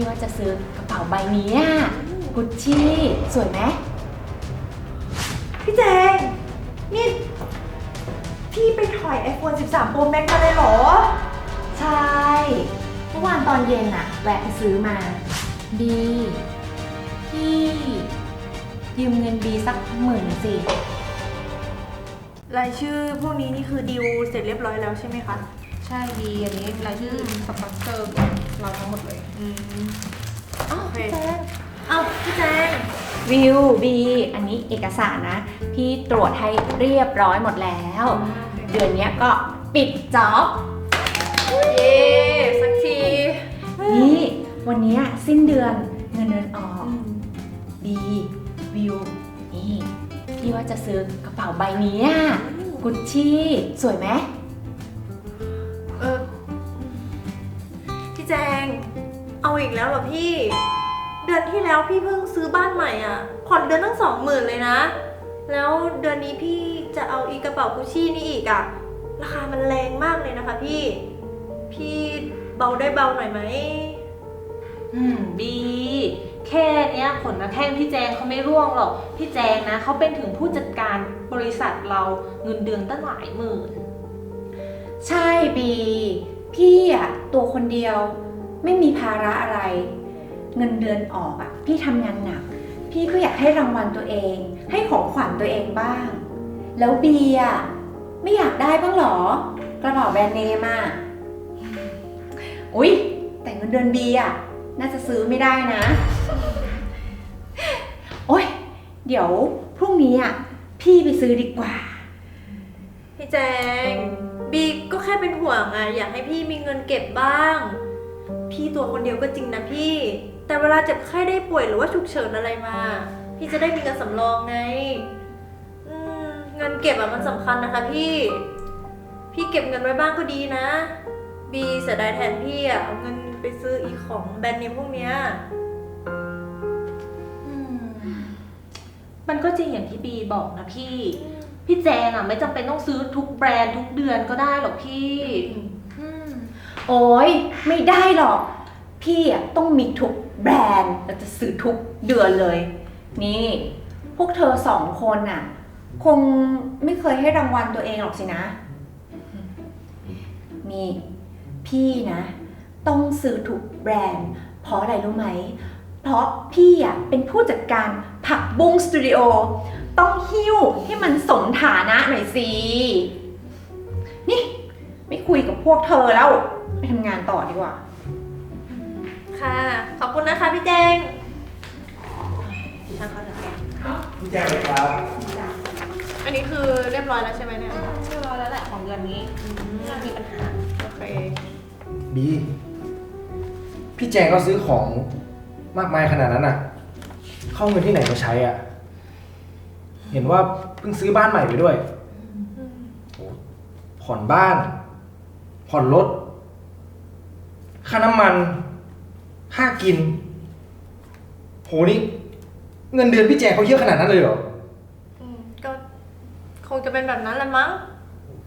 พี่ว่าจะซื้อกระเป๋าใบนี้อะกุชชี่สวยไหมพี่แจงนี่ พี่ไปถอย iPhone 13 Pro Max มาเลยเหรอ ใช่เมื่อวานตอนเย็นอะแวะไปซื้อมาบีพี่ยืมเงินบีสักหมื่นสิรายชื่อพวกนี้นี่คือดิวเสร็จเรียบร้อยแล้วใช่ไหมคะ ใช่ดีอันนี้รายชื่อสปอนเซอร์ของ เราทั้งหมดเลยอืมอ้าวโอเคพี่แจ๊คเอ้าพี่แจงวิวบีอันนี้เอกสารนะ พี่ตรวจให้เรียบร้อยหมดแล้ว เดือนเนี้ยก็ปิดจ็อบเย้สักทีนี่วันเนี้ยสิ้นเดือนเงินเดือนออกบีวิวนี่พี่ว่าจะซื้อกระเป๋าใบนี้อะกุชชี่สวยไหม อาอีกแล้วเหรอพี่ เดือนที่แล้วพี่เพิ่งซื้อบ้านใหม่อะ ผ่อนเดือนตั้งสองหมื่นเลยนะ แล้วเดือนนี้พี่จะเอาอีกระเป๋ากุชชี่นี่อีกอะ ราคามันแรงมากเลยนะคะพี่ พี่เบาได้เบาหน่อยไหม อืมบี แค่เนี้ยผลนะแท่งพี่แจงเขาไม่ร่วงหรอก พี่แจงนะเขาเป็นถึงผู้จัดการบริษัทเราเงินเดือนตั้งหลายหมื่น ใช่บี พี่อะตัวคนเดียว ไม่มีภาระอะไร เงินเดือนออกอะพี่ทำงานหนัก พี่ก็อยากให้รางวัลตัวเอง ให้ของขวัญตัวเองบ้าง แล้วเบีอะไม่อยากได้บ้างหรอ กระเป๋าแบรนด์เนมอะอุ๊ย แต่เงินเดือนเบีอะน่าจะซื้อไม่ได้นะ โอ๊ย เดี๋ยวพรุ่งนี้อะพี่ไปซื้อดีกว่า พี่แจง บีก็แค่เป็นห่วงอะอยากให้พี่มีเงินเก็บบ้าง พี่ตัวคนเดียวก็จริงนะพี่ แต่เวลาเจ็บไข้ได้ป่วยหรือว่าฉุกเฉินอะไรมา พี่จะได้มีเงินสำรองไงอืมเงินเก็บอะมันสำคัญนะคะ พี่ พี่เก็บเงินไว้บ้างก็ดีนะ บีเสียดายแทนพี่อะเอาเงินไปซื้ออีของแบรนด์เนมพวกเนี้ย อืมมันก็จริงอย่างที่บีบอกนะพี่ พี่แจงอะ ไม่จำเป็นต้องซื้อทุกแบรนด์ทุกเดือนก็ได้หรอกพี่ อืม โอ้ยไม่ได้หรอก พี่อะต้องมีทุกแบรนด์เราจะซื้อทุกเดือนเลย นี่ พวกเธอสองคนน่ะ คงไม่เคยให้รางวัลตัวเองหรอกสินะนี่พี่นะ ต้องซื้อทุกแบรนด์ เพราะอะไรรู้ไหม เพราะพี่อะเป็นผู้จัดการผักบุ้งสตูดิโอ ต้องหิ้วให้มันสมฐานะหน่อยสิ นี่ ไม่คุยกับพวกเธอแล้ว ไปทำงานต่อดีกว่า ค่ะ ขอบคุณนะคะพี่แจงช่างเขาเถอะแกพี่แจ้งเลยครับ อันนี้คือเรียบร้อยแล้วใช่ไหมเนี่ย เรียบร้อยแล้วแหละของเดือนนี้ไม่มีปัญหา โอเค บี พี่แจงก็ซื้อของมากมายขนาดนั้นอะ เข้าเงินที่ไหนมาใช้อะ เห็นว่าเพิ่งซื้อบ้านใหม่ไปด้วยโอ้ผ่อนบ้าน ผ่อนรถ ค่าน้ำมันค่ากิน โหนี่เงินเดือนพี่แจงเขาเยอะขนาดนั้นเลยเหรอ อืมก็คงจะเป็นแบบนั้นแหละมั้ง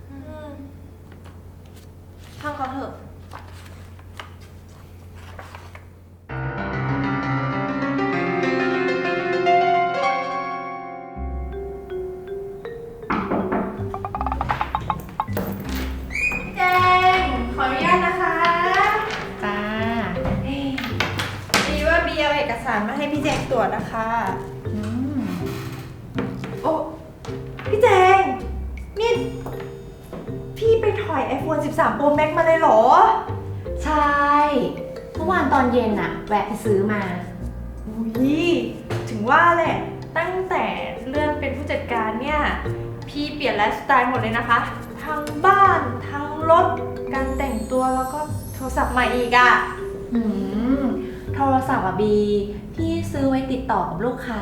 อืมช่างเขาเถอะ ซื้อมา อุ้ยถึงว่าแหละ ตั้งแต่เลื่อนเป็นผู้จัดการเนี่ย พี่เปลี่ยนไลฟ์สไตล์หมดเลยนะคะ ทั้งบ้าน ทั้งรถ การแต่งตัวแล้วก็โทรศัพท์ใหม่อีกอะ่ะ อืมโทรศัพท์อะบีพี่ซื้อไว้ติดต่อกับลูกค้า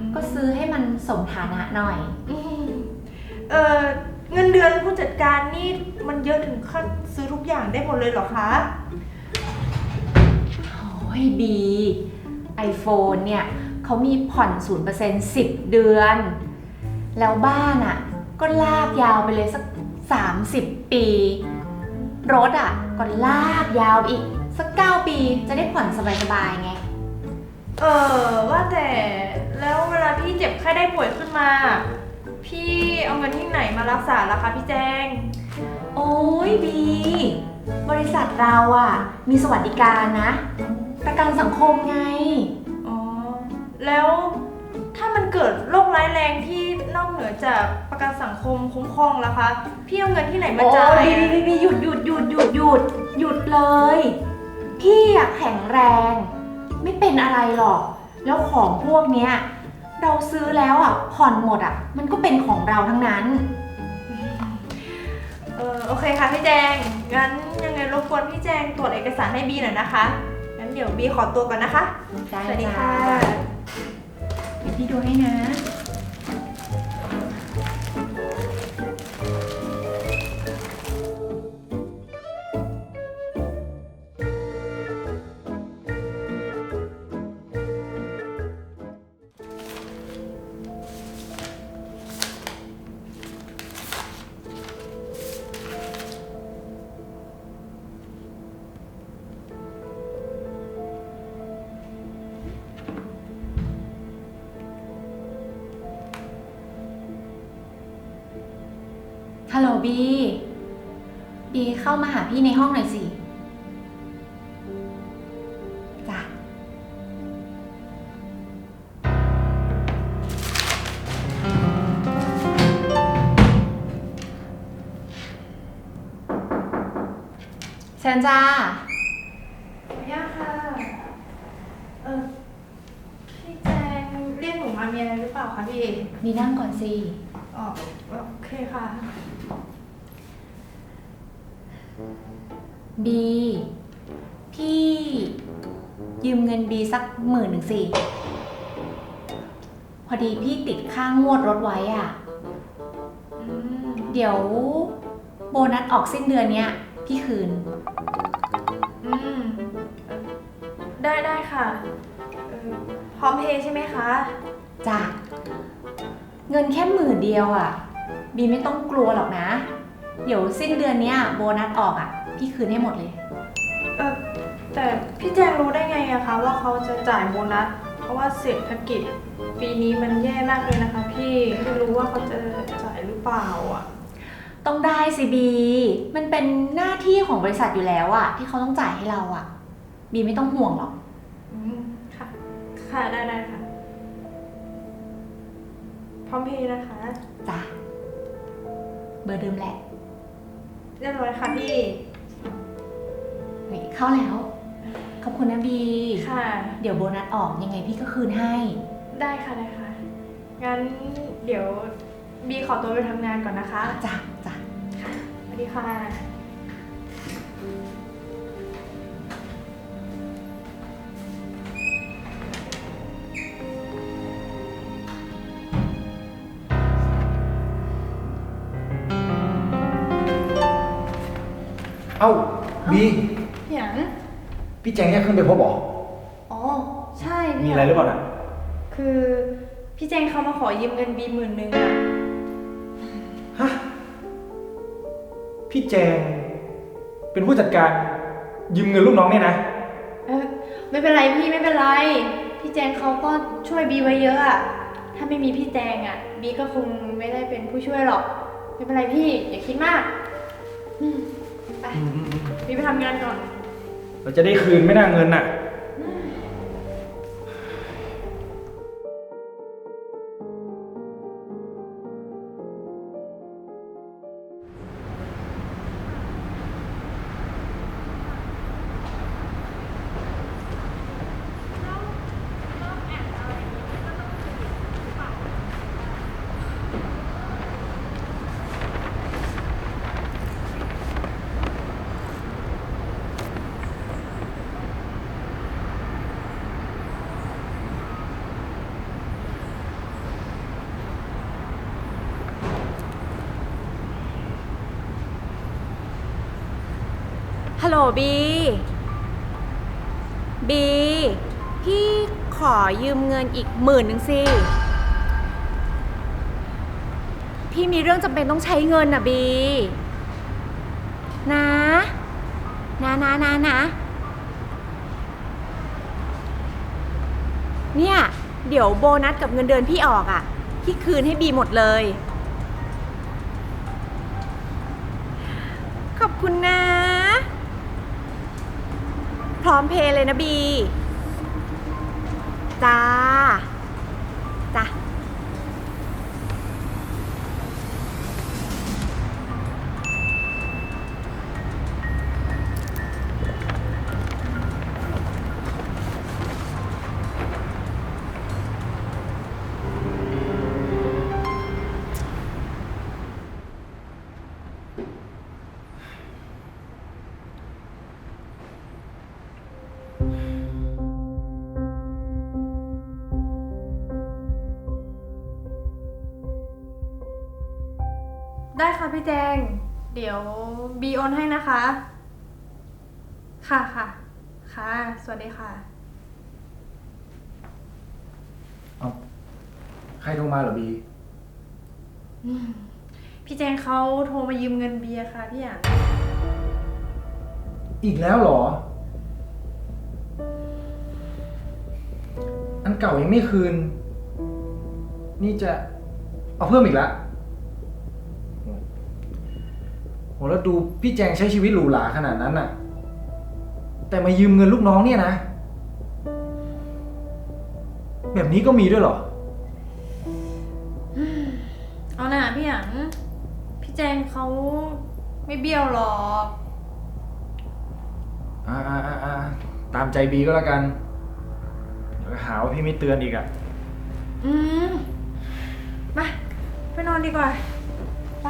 อืม ก็ซื้อให้มันสมฐานะหน่อย อืมเออเงินเดือนผู้จัดการนี่มันเยอะถึงขั้นซื้อทุกอย่างได้หมดเลยเหรอคะโอ้ยบี iPhone เนี่ยเขามีผ่อน 0% 10 เดือน แล้วบ้านอะ่ะ ก็ลากยาวไปเลยสัก 30 ปี รถอะ ก็ลากยาวอีกสักเก้าปีจะได้ผ่อนสบายๆไง เออว่าแต่แล้วเวลาพี่เจ็บไข้ได้ป่วยขึ้นมา พี่เอาเงินที่ไหนมารักษาล่ะคะพี่แจง โอ้ยบี บริษัทเราอะมีสวัสดิการนะ ประกันสังคมไง อ๋อ แล้วถ้ามันเกิดโรคร้ายแรงที่นอกเหนือจากประกันสังคมคุ้มครองล่ะคะ พี่เอาเงินที่ไหนมาโอ้จ่ายยบีอะบีบีบีหยุดหยุดหยุดหยุดหยุดหยุดเลย พี่อะแข็งแรง ไม่เป็นอะไรหรอก แล้วของพวกเนี้ย เราซื้อแล้วอะผ่อนหมดอะมันก็เป็นของเราทั้งนั้น เออโอเคค่ะพี่แจง งั้นยังไงรบกวนพี่แจงตรวจเอกสารให้บีหน่อยนะคะ งั้นเดี๋ยวบีขอตัวก่อนนะคะได้สวัสดีจ้าค่ะ เดี๋ยวพี่ดูให้นะ บี บีเข้ามาหาพี่ในห้องหน่อยสิ จ้ะ เชิญจ้า ขออนุญาตค่ะ เออพี่แจงเรียกหนูมามีอะไรหรือเปล่าคะพี่ มีนั่งก่อนสิ อ๋อโอเคค่ะ บี พี่ ยืมเงินบีสักหมื่นหนึ่งสิ พอดีพี่ติดค่างวดรถไว้อะ อืมเดี๋ยว โบนัสออกสิ้นเดือนเนี้ย พี่คืน อืมเอ่อได้ได้ค่ะเอ่อพร้อมเพย์ใช่ไหมคะ จ้ะ เงินแค่หมื่นเดียวอะ บีไม่ต้องกลัวหรอกนะ เดี๋ยวสิ้นเดือนเนี้ยโบนัสออกอะ พี่คืนให้หมดเลย เออแต่พี่แจงรู้ได้ไงอะคะว่าเขาจะจ่ายโบนัส เพราะว่าเศรษฐกิจ ปีนี้มันแย่มากเลยนะคะ พี่ไม่รู้ว่าเขาจะจ่ายหรือเปล่าอะต้องได้สิบี มันเป็นหน้าที่ของบริษัทอยู่แล้วอะที่เขาต้องจ่ายให้เราอะบีไม่ต้องห่วงหรอก อืมค่ะ ค่ะได้ได้ค่ะ พร้อมเพย์นะคะ จ้ะเบอร์เดิมแหละเรียบร้อยค่ะพี่เฮ้ยเข้าแล้ว ขอบคุณนะบี ค่ะ เดี๋ยวโบนัสออกยังไงพี่ก็คืนให้ ได้ค่ะได้ค่ะ งั้นเดี๋ยวบีขอตัวไปทำงานก่อนนะคะ จ้ะจ้ะ สวัสดีค่ะ เอ้าบีอย่างพี่แจงแค่ขึ้นไปพบเหรออ๋อ ใช่มีเนี่ยอะไรหรือเปล่าน่ะคือพี่แจงเขามาขอยืมเงินบีหมื่นหนึ่งอะฮะพี่แจง เป็นผู้จัดการยืมเงินลูกน้องเนี่ยนะเออไม่เป็นไรพี่ไม่เป็นไร พี่แจงเขาก็ช่วยบีไว้เยอะอะถ้าไม่มีพี่แจงอะบีก็คงไม่ได้เป็นผู้ช่วยหรอก ไม่เป็นไรพี่อย่าคิดมากอืม ไปบีไปทำงานก่อน เราจะได้คืนไม่น่าเงินน่ะ บี บี พี่ขอยืมเงินอีกหมื่นหนึ่งสิ พี่มีเรื่องจำเป็นต้องใช้เงินน่ะบี นะ นะนะนะนะ เนี่ย เดี๋ยวโบนัสกับเงินเดือนพี่ออกอะ่ะ พี่คืนให้บีหมดเลย ร้อมเพย์เลยนะบี จ้าจ้า พี่แจง เดี๋ยวบีโอนให้นะคะ ค่ะค่ะ ค่ะ สวัสดีค่ะ เอาใครโทรมาเหรอบี พี่แจงเขาโทรมายืมเงินเบียร์ค่ะพี่อะอีกแล้วเหรอ อันเก่ายังไม่คืน นี่จะเอาเพิ่มอีกแล้ว โหแล้วดูพี่แจงใช้ชีวิตหรูหราขนาดนั้นน่ะ แต่มายืมเงินลูกน้องเนี่ยนะ แบบนี้ก็มีด้วยเหรอ เอาหน่าพี่หยางพี่แจงเขาไม่เบี้ยวหรอก อ่าอ่าอ่าอ่าตามใจบีก็แล้วกันเดี๋ยวหาว่าพี่ไม่เตือนอีกอะอืม มา ไปนอนดีกว่า ไป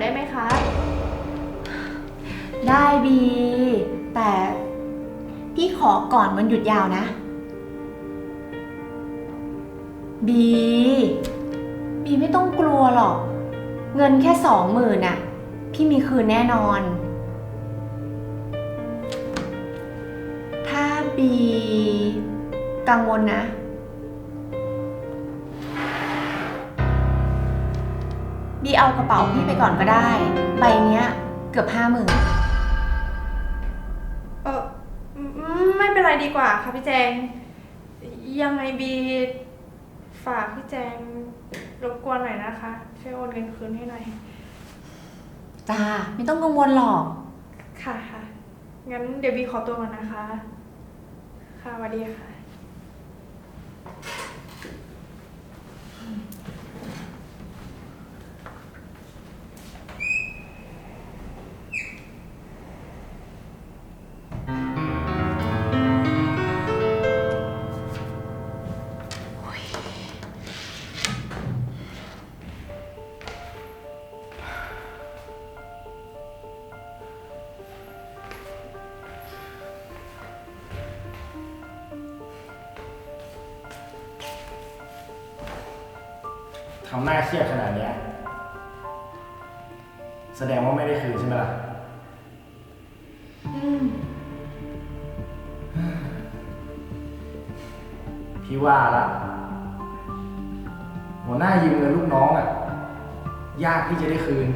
ได้ไหมคะ ได้บี แต่พี่ขอก่อนวันหยุดยาวนะ บี บีไม่ต้องกลัวหรอก เงินแค่สองหมื่นน่ะ พี่มีคืนแน่นอน ถ้าบี กังวลนะ บีเอากระเป๋าพี่ไปก่อนก็ได้ ใบเนี้ยเกือบห้าหมื่นเอออืมไม่เป็นไรดีกว่าค่ะพี่แจง ยังไงบีฝากพี่แจงรบกวนหน่อยนะคะ ช่วยโอนเงินคืนให้หน่อย จ้า ไม่ต้องกังวลหรอก ค่ะค่ะ งั้นเดี๋ยวบีขอตัวก่อนนะคะ ค่ะสวัสดีค่ะ ที่จะได้คืน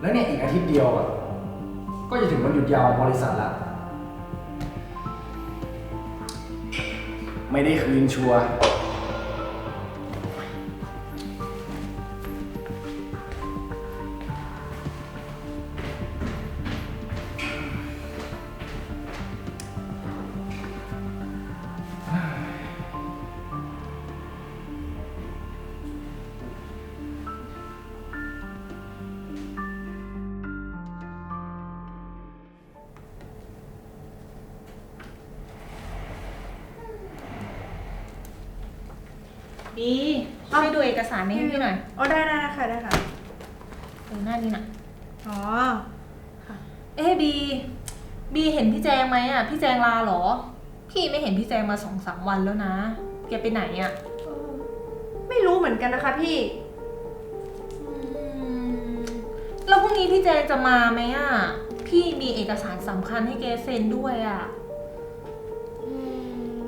แล้วเนี่ยอีกอาทิตย์เดียวอะ ก็จะถึงวันหยุดยาวของบริษัทละ ไม่ได้คืนชัวร์ องสามวันแล้วนะ แกไปไหนอะเออไม่รู้เหมือนกันนะคะพี่ อืม แล้วพรุ่งนี้พี่แจงจะมาไหมอะ พี่มีเอกสารสำคัญให้แกเซ็นด้วยอะ อืม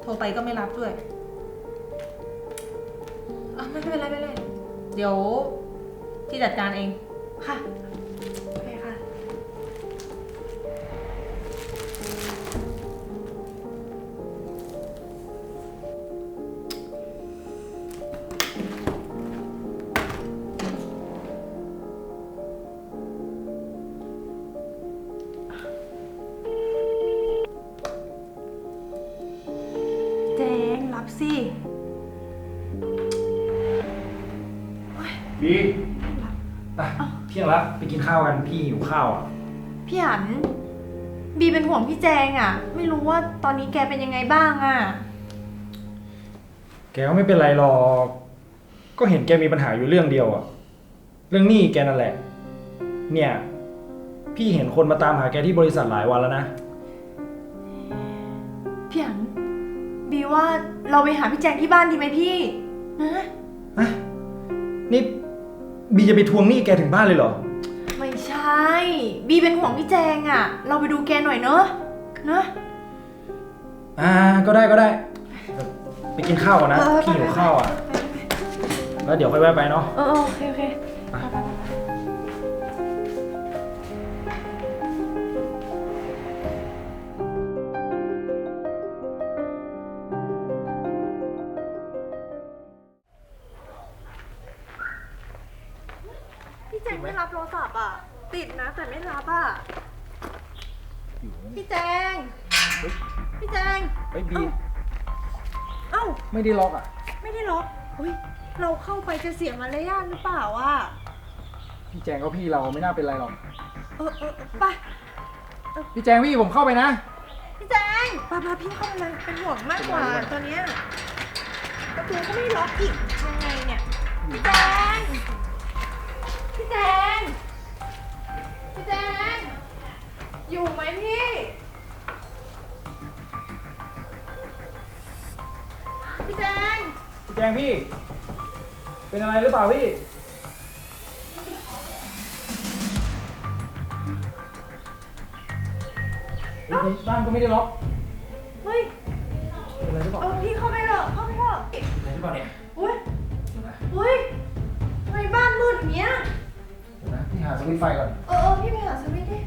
โทรไปก็ไม่รับด้วยอะไม่เป็นไรไม่เป็นไร เดี๋ยว พี่จัดการเอง ค่ะ รับสิบีอะเที่ยงละไปกินข้าวกันพี่หิวข้าวอะ พี่หัน บีเป็นห่วงพี่แจงอะ่ะ ไม่รู้ว่าตอนนี้แกเป็นยังไงบ้างอะ่ะ แกก็ไม่เป็นไรหรอก ก็เห็นแกมีปัญหาอยู่เรื่องเดียวอะเรื่องหนี้แกนั่นแหละ เนี่ย พี่เห็นคนมาตามหาแกที่บริษัทหลายวันแล้วนะ ว่าเราไปหาพี่แจงที่บ้านดีไหมพี่นะฮะนี่บีจะไปทวงหนี้แกถึงบ้านเลยเหรอ ไม่ใช่ บีเป็นห่วงพี่แจงอะ่ะเราไปดูแกหน่อยเนอะเนอะอ่า ก็ได้ก็ได้ ไปกินข้าวก่อนนะเออพี่หิวข้าวอะไปไปไปแล้วเดี๋ยวค่อยแวะไปเนาะ เออเออโอเค ไม่ได้ล็อกอะ ไม่ได้ล็อกเฮ้ยเราเข้าไปจะเสียมารยาทหรือเปล่าอะ พี่แจงก็พี่เราไม่น่าเป็นไรหรอก เออเออเออไปพี่แจงพี่ผมเข้าไปนะ พี่แจงปาพาพี่เข้ามาเลยเป็นห่วงมากกว่าตอนเนี้ยประตูก็ไม่ล็อกอีกยังไงเนี่ยพี่แจงพี่แจงพี่แจงอยู่ไหมพี่ แจงพี่แจงพี่ เป็นอะไรหรือเปล่าพี่เฮ้ยบ้านก็ไม่ได้ล็อก เฮ้ย เป็นอะไรหรือเปล่าเอาพี่เข้าไปเถอะเข้าไปเถอะเป็นอะไรหรือเปล่าเนี่ยอุ้ยอุ้ยทำไมบ้านมืดอย่างเงี้ย เดี๋ยวนะพี่หาสวิตช์ไฟก่อน เออเออพี่ไปหาสวิตช์ดิ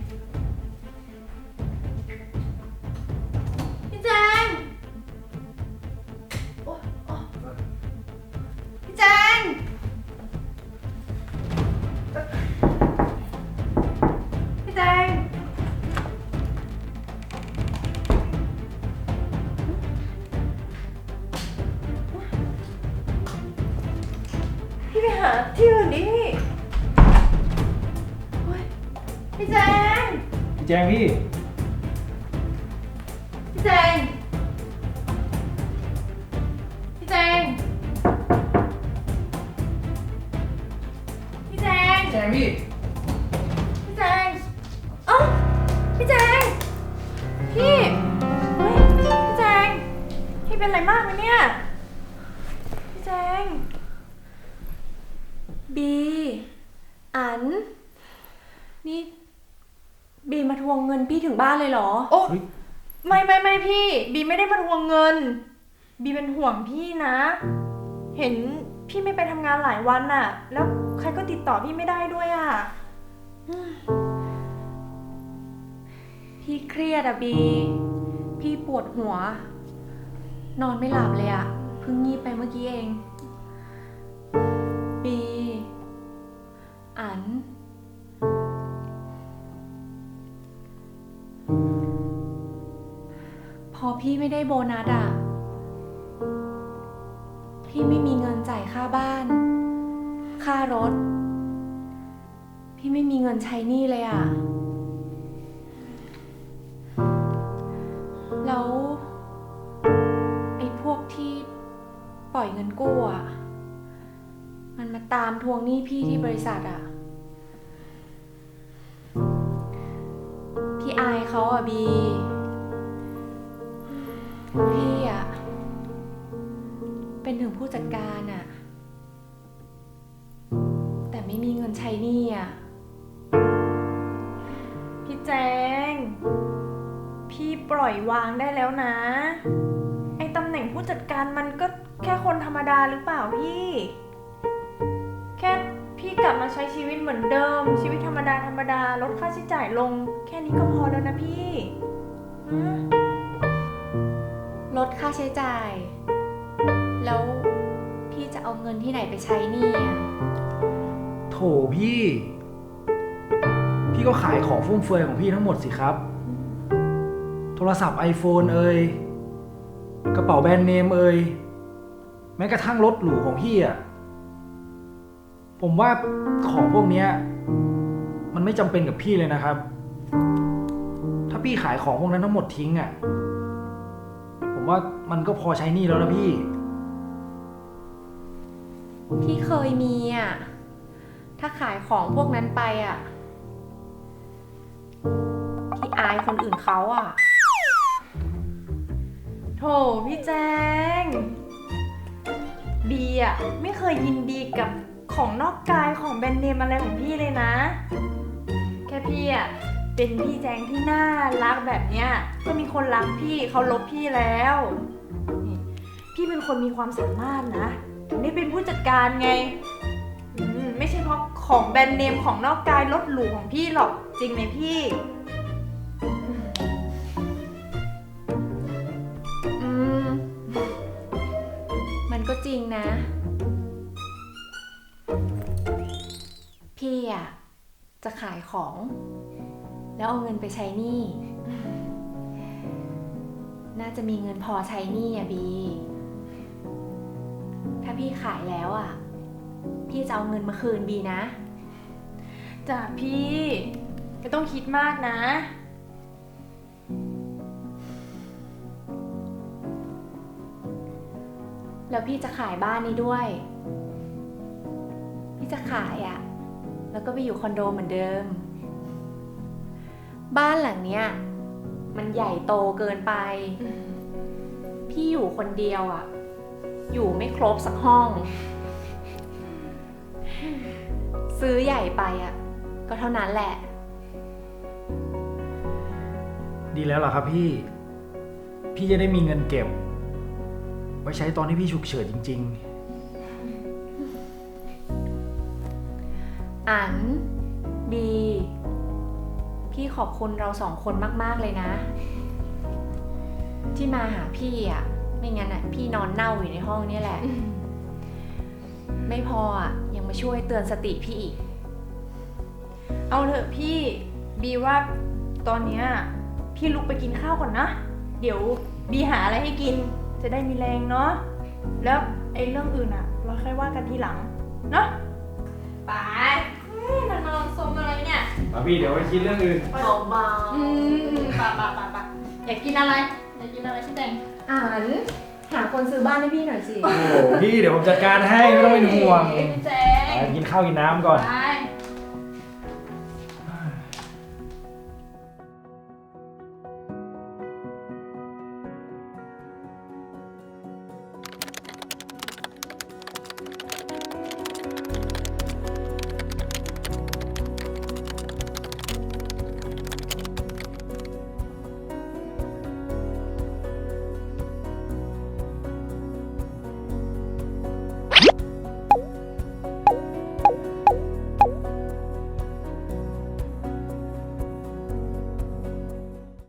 จงพี่พี่แจงพี่แจงพี่แจงพี่แจงพี่พี่แจงเอ้าพี่แจงพี่เฮ้ยพี่แจงพี่เป็นอะไรมากไหมเนี่ยพี่แจงบีอันนี่ บีมาทวงเงินพี่ถึงบ้านเลยเหรอ โอ้เฮ้ย ไม่ไม่ไม่พี่ บีไม่ได้มาทวงเงิน บีเป็นห่วงพี่นะ เห็นพี่ไม่ไปทำงานหลายวันน่ะ แล้วใครก็ติดต่อพี่ไม่ได้ด้วยอะ พี่เครียดอะบี พี่ปวดหัว นอนไม่หลับเลยอะเพิ่งงีบไปเมื่อกี้เอง พี่ไม่ได้โบนัสอะพี่ไม่มีเงินจ่ายค่าบ้าน ค่ารถ พี่ไม่มีเงินใช้หนี้เลยอะแล้วไอ้พวกที่ปล่อยล่อยเงินกู้อะ มันมาตามทวงหนี้พี่ที่บริษัทอะ พี่อายเขาอะบี พี่อะเป็นถึงผู้จัดการอะแต่ไม่มีเงินใช้หนี้อะพี่แจง พี่ปล่อยวางได้แล้วนะ ไอ้ตำแหน่งผู้จัดการมันก็แค่คนธรรมดาหรือเปล่าพี่ แค่พี่กลับมาใช้ชีวิตเหมือนเดิม ชีวิตธรรมดาธรรมดาลดค่าใช้จ่ายลง แค่นี้ก็พอแล้วนะพี่นะ ลดค่าใช้จ่าย แล้วพี่จะเอาเงินที่ไหนไปใช้หนี้อะโถพี่ พี่ก็ขายของฟุ่มเฟือยของพี่ทั้งหมดสิครับ โทรศัพท์ iPhone เอ่ยกระเป๋าแบรนด์เนมเอ่ยแม้กระทั่งรถหรูของพี่อะ ผมว่าของพวกเนี้ย มันไม่จำเป็นกับพี่เลยนะครับ ถ้าพี่ขายของพวกนั้นทั้งหมดทิ้งอะ ผมว่ามันก็พอใช้หนี้แล้วนะพี่ พี่เคยมีอะ ถ้าขายของพวกนั้นไปอะ พี่อายคนอื่นเขาอะ โถพี่แจง บีอะ ไม่เคยยินดีกับของนอกกายของแบรนด์เนมอะไรของพี่เลยนะ แค่พี่อะ เป็นพี่แจงที่น่ารักแบบเนี้ยก็มีคนรักพี่เขาลบพี่แล้วนี่พี่เป็นคนมีความสามารถนะถึงได้เป็นผู้จัดการไงอืมไม่ใช่เพราะของแบรนด์เนมของนอกกายรถหรูของพี่หรอกจริงไหมพี่ อืม มันก็จริงนะ พี่อะจะขายของ แล้วเอาเงินไปใช้หนี้ น่าจะมีเงินพอใช้หนี้อะบี ถ้าพี่ขายแล้วอะ พี่จะเอาเงินมาคืนบีนะ จ้ะพี่ ไม่ต้องคิดมากนะ แล้วพี่จะขายบ้านนี้ด้วย พี่จะขายอะ่ะ แล้วก็ไปอยู่คอนโดเหมือนเดิม บ้านหลังเนี้ยมันใหญ่โตเกินไป พี่อยู่คนเดียวอะ่ะ อยู่ไม่ครบสักห้อง ซื้อใหญ่ไปอะ่ะ ก็เท่านั้นแหละ ดีแล้วล่ะครับพี่ พี่จะได้มีเงินเก็บ ไว้ใช้ตอนที่พี่ฉุกเฉินจริงอันบี พี่ขอบคุณเราสองคนมากๆเลยนะ ที่มาหาพี่อะ ไม่งั้นอะ พี่นอนเน่าอยู่ในห้องนี่แหละ ไม่พออะ ยังมาช่วยเตือนสติพี่อีก เอาเถอะพี่ บีว่าตอนเนี้ยพี่ลุกไปกินข้าวก่อนนะ เดี๋ยวบีหาอะไรให้กิน จะได้มีแรงเนาะ แล้วไอ้เรื่องอื่นอะ เราค่อยว่ากันทีหลัง เนาะ เนี่ยๆมาพี่เดี๋ยวไปคิดเรื่องอื่นเบาอืมปะปะปะปะอยากกินอะไร อยากกินอะไรพี่แตงอันหาคนซื้อบ้านให้พี่หน่อยสิ โอ้โหพี่เดี๋ยวผมจัดการให้ไม่ต้องเป็นห่วงพี่แจงไปกินข้าวกินน้ำก่อนไป